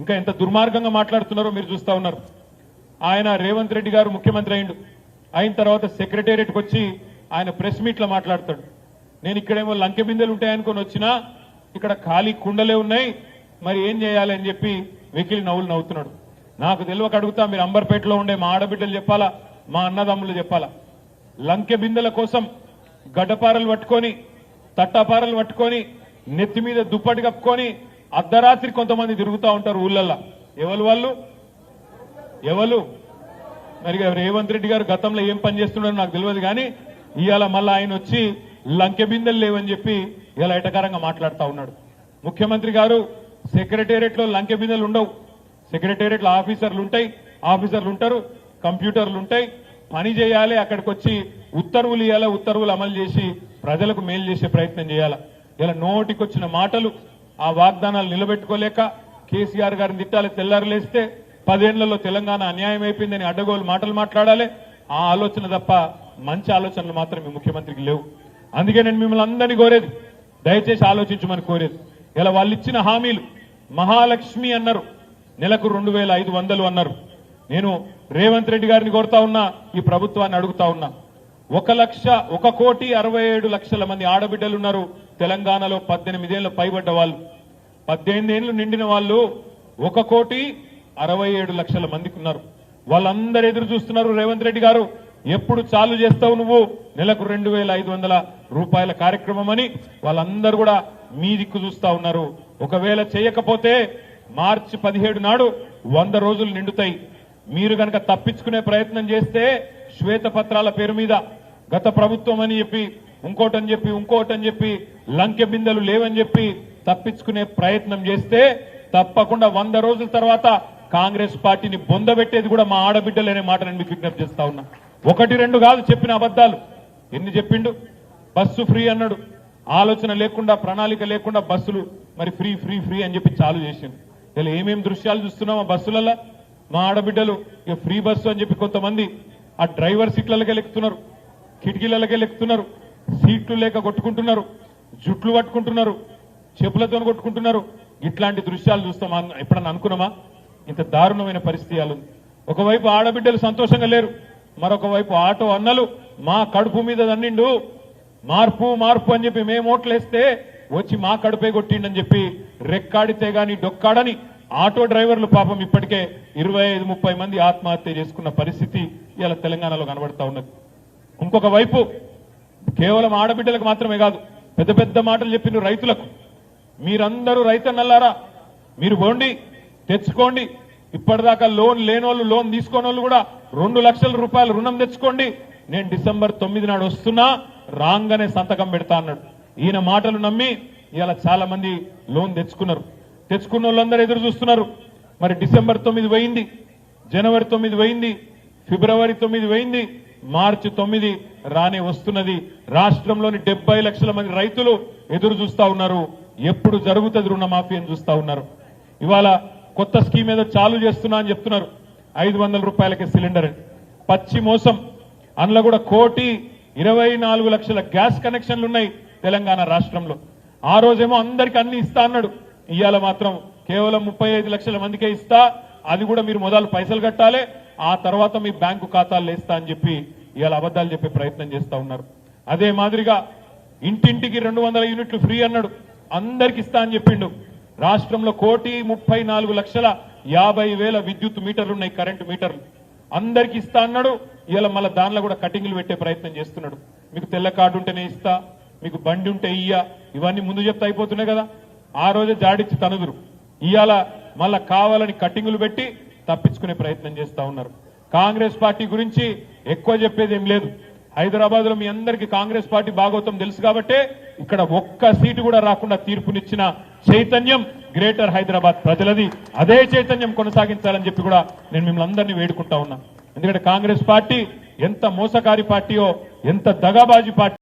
ఇంకా ఎంత దుర్మార్గంగా మాట్లాడుతున్నారో మీరు చూస్తా ఉన్నారు. ఆయన రేవంత్ రెడ్డి గారు ముఖ్యమంత్రి అయిండు. అయిన తర్వాత సెక్రటేరియట్కి వచ్చి ఆయన ప్రెస్ మీట్లో మాట్లాడతాడు. నేను ఇక్కడేమో లంకె బిందెలు ఉంటాయనుకొని వచ్చినా ఇక్కడ ఖాళీ కుండలే ఉన్నాయి. మరి ఏం చేయాలి అని చెప్పి వెకిలి నవ్వులు నవ్వుతున్నాడు. నాకు తెలియక అడుగుతా మీరు అంబర్పేటలో ఉండే మా ఆడబిడ్డలు చెప్పాలా? మా అన్నదమ్ములు చెప్పాలా? లంకె బిందెల కోసం గడ్డపారలు పట్టుకొని తట్టాపారలు పట్టుకొని నెత్తి మీద దుప్పటి కప్పుకొని అర్ధరాత్రి కొంతమంది తిరుగుతూ ఉంటారు ఊళ్ళల్లో. ఎవరు వాళ్ళు? ఎవరు? మరి రేవంత్ రెడ్డి గారు గతంలో ఏం పని చేస్తున్నారో నాకు తెలియదు కానీ ఇవాళ మళ్ళీ ఆయన వచ్చి లంకె బిందెలు లేవని చెప్పి ఇలా ఎటకారంగా మాట్లాడుతూ ఉన్నాడు. ముఖ్యమంత్రి గారు సెక్రటేరియట్లో లంకె బిందెలు ఉండవు. సెక్రటేరియట్లో ఆఫీసర్లు ఉంటాయి. ఆఫీసర్లు ఉంటారు కంప్యూటర్లు ఉంటాయి. పని చేయాలి అక్కడికి వచ్చి ఉత్తర్వులు ఇవ్వాలి ఉత్తర్వులు అమలు చేసి ప్రజలకు మేలు చేసే ప్రయత్నం చేయాలి? ఇలా నోటికొచ్చిన మాటలు ఆ వాగ్దానాలు నిలబెట్టుకోలేక కేసీఆర్ గారిని తిట్టాలి తెల్లారులేస్తే పదేళ్ళలో తెలంగాణ అన్యాయం అయిపోయిందని అడ్డగోలు మాటలు మాట్లాడాలి. ఆ ఆలోచన తప్ప మంచి ఆలోచనలు మాత్రమే ముఖ్యమంత్రికి లేవు. అందుకే నేను మిమ్మల్ని అందరినీ కోరేది దయచేసి ఆలోచించమని కోరేది. ఇలా వాళ్ళు ఇచ్చిన హామీలు మహాలక్ష్మి అన్నారు నెలకు రెండు వేల ఐదు వందలు అన్నారు. నేను రేవంత్ రెడ్డి గారిని కోరుతా ఉన్నా ఈ ప్రభుత్వాన్ని అడుగుతా ఉన్నా. ఒక లక్ష ఒక కోటి అరవై ఏడు లక్షల మంది ఆడబిడ్డలు ఉన్నారు. తెలంగాణలో పద్దెనిమిదేళ్ళు పైబడ్డ వాళ్ళు పద్దెనిమిదేళ్ళు నిండిన వాళ్ళు ఒక కోటి అరవై ఏడు లక్షల మందికి ఉన్నారు. వాళ్ళందరూ ఎదురు చూస్తున్నారు రేవంత్ రెడ్డి గారు. ఎప్పుడు చాలు చేస్తావు నువ్వు? నెలకు రెండు వేల ఐదు వందల రూపాయల కార్యక్రమం అని వాళ్ళందరూ కూడా మీ దిక్కు చూస్తా ఉన్నారు. ఒకవేళ చేయకపోతే మార్చి పదిహేడు నాడు వంద రోజులు నిండుతాయి. మీరు కనుక తప్పించుకునే ప్రయత్నం చేస్తే శ్వేతపత్రాల పేరు మీద గత ప్రభుత్వం అని చెప్పి ఇంకోటని చెప్పి ఇంకోటని చెప్పి లంకె బిందెలు లేవని చెప్పి తప్పించుకునే ప్రయత్నం చేస్తే తప్పకుండా వంద రోజుల తర్వాత కాంగ్రెస్ పార్టీని బొందబెట్టేది కూడా మా ఆడబిడ్డలనే మాట నేను మీకు విజ్ఞప్తి చేస్తా ఉన్నా. ఒకటి రెండు కాదు చెప్పిన అబద్ధాలు. ఎన్ని చెప్పిండు? బస్సు ఫ్రీ అన్నాడు. ఆలోచన లేకుండా ప్రణాళిక లేకుండా బస్సులు మరి ఫ్రీ ఫ్రీ ఫ్రీ అని చెప్పి చాలు చేసింది ఇలా ఏమేం దృశ్యాలు చూస్తున్నాం ఆ బస్సులలో మా ఆడబిడ్డలు ఇక ఫ్రీ బస్సు అని చెప్పి కొంతమంది ఆ డ్రైవర్ సీట్లకే లెక్కుతున్నారు. కిటికీలకే లెక్కుతున్నారు. సీట్లు లేక కొట్టుకుంటున్నారు జుట్లు పట్టుకుంటున్నారు చెప్పులతో కొట్టుకుంటున్నారు. ఇట్లాంటి దృశ్యాలు చూస్తాం. ఎప్పుడన్నా అనుకున్నామా? ఇంత దారుణమైన పరిస్థితి ఉంది. ఒకవైపు ఆడబిడ్డలు సంతోషంగా లేరు మరొక వైపు ఆటో అన్నలు మా కడుపు మీద దన్నిండు మార్పు మార్పు అని చెప్పి మేము ఓట్లేస్తే వచ్చి మా కడుపే కొట్టిండని చెప్పి రెక్కాడితే గాని డొక్కాడని ఆటో డ్రైవర్లు పాపం ఇప్పటికే ఇరవై ఐదు ముప్పై మంది ఆత్మహత్య చేసుకున్న పరిస్థితి ఇలా తెలంగాణలో కనబడతా ఉన్నది. ఇంకొక వైపు కేవలం ఆడబిడ్డలకు మాత్రమే కాదు పెద్ద పెద్ద మాటలు చెప్పిన రైతులకు. మీరందరూ రైతన్నల్లారా మీరు పోండి తెచ్చుకోండి. ఇప్పటిదాకా లోన్ లేనోళ్ళు లోన్ తీసుకోని కూడా రెండు లక్షల రూపాయలు రుణం తెచ్చుకోండి. నేను డిసెంబర్ తొమ్మిది నాడు వస్తున్నా రాంగనే సంతకం పెడతా అన్నాడు. ఈయన మాటలు నమ్మి ఇలా చాలా మంది లోన్ తెచ్చుకున్నారు. తెచ్చుకున్న వాళ్ళందరూ ఎదురు చూస్తున్నారు. మరి డిసెంబర్ తొమ్మిది పోయింది జనవరి తొమ్మిది పోయింది ఫిబ్రవరి తొమ్మిది పోయింది మార్చి తొమ్మిది రాని వస్తున్నది. రాష్ట్రంలోని డెబ్బై లక్షల మంది రైతులు ఎదురు చూస్తా ఉన్నారు. ఎప్పుడు జరుగుతుంది రుణమాఫీ అని చూస్తా ఉన్నారు. ఇవాళ కొత్త స్కీమ్ ఏదో చాలు చేస్తున్నా అని చెప్తున్నారు. ఐదు వందల రూపాయలకి సిలిండర్. పచ్చి మోసం. అందులో కూడా కోటి ఇరవై నాలుగు లక్షల గ్యాస్ కనెక్షన్లు ఉన్నాయి తెలంగాణ రాష్ట్రంలో. ఆ రోజేమో అందరికి అన్ని ఇస్తా అన్నాడు. ఇవాళ మాత్రం కేవలం ముప్పై ఐదు లక్షల మందికే ఇస్తా. అది కూడా మీరు మొదలు పైసలు కట్టాలి. ఆ తర్వాత మీ బ్యాంకు ఖాతాలు వేస్తా అని చెప్పి ఇవాళ అబద్ధాలు చెప్పే ప్రయత్నం చేస్తా ఉన్నారు. అదే మాదిరిగా ఇంటింటికి రెండు వందల యూనిట్లు ఫ్రీ అన్నాడు. అందరికి ఇస్తా అని చెప్పిండు. రాష్ట్రంలో కోటి ముప్పై నాలుగు లక్షల యాభై వేల విద్యుత్ మీటర్లు ఉన్నాయి కరెంటు మీటర్లు. అందరికి ఇస్తా అన్నాడు. ఇవాళ మళ్ళీ దానిలో కూడా కటింగ్లు పెట్టే ప్రయత్నం చేస్తున్నాడు. మీకు తెల్ల కార్డు ఉంటేనే ఇస్తా మీకు బండి ఉంటే ఇయ్యా ఇవన్నీ ముందు చెప్తే అయిపోతున్నాయి కదా. ఆ రోజే జాడిచ్చి తనుదురు. ఇవాళ మళ్ళా కావాలని కటింగులు పెట్టి తప్పించుకునే ప్రయత్నం చేస్తా ఉన్నారు. కాంగ్రెస్ పార్టీ గురించి ఎక్కువ చెప్పేది ఏం లేదు. హైదరాబాద్లో మీ అందరికీ కాంగ్రెస్ పార్టీ భాగవతం తెలుసు కాబట్టే ఇక్కడ ఒక్క సీటు కూడా రాకుండా తీర్పునిచ్చిన చైతన్యం గ్రేటర్ హైదరాబాద్ ప్రజలది. అదే చైతన్యం కొనసాగించాలని చెప్పి కూడా నేను మిమ్మల్ని అందరినీ వేడుకుంటా ఉన్నా. ఎందుకంటే కాంగ్రెస్ పార్టీ ఎంత మోసకారి పార్టీయో ఎంత దగాబాజీ పార్టీ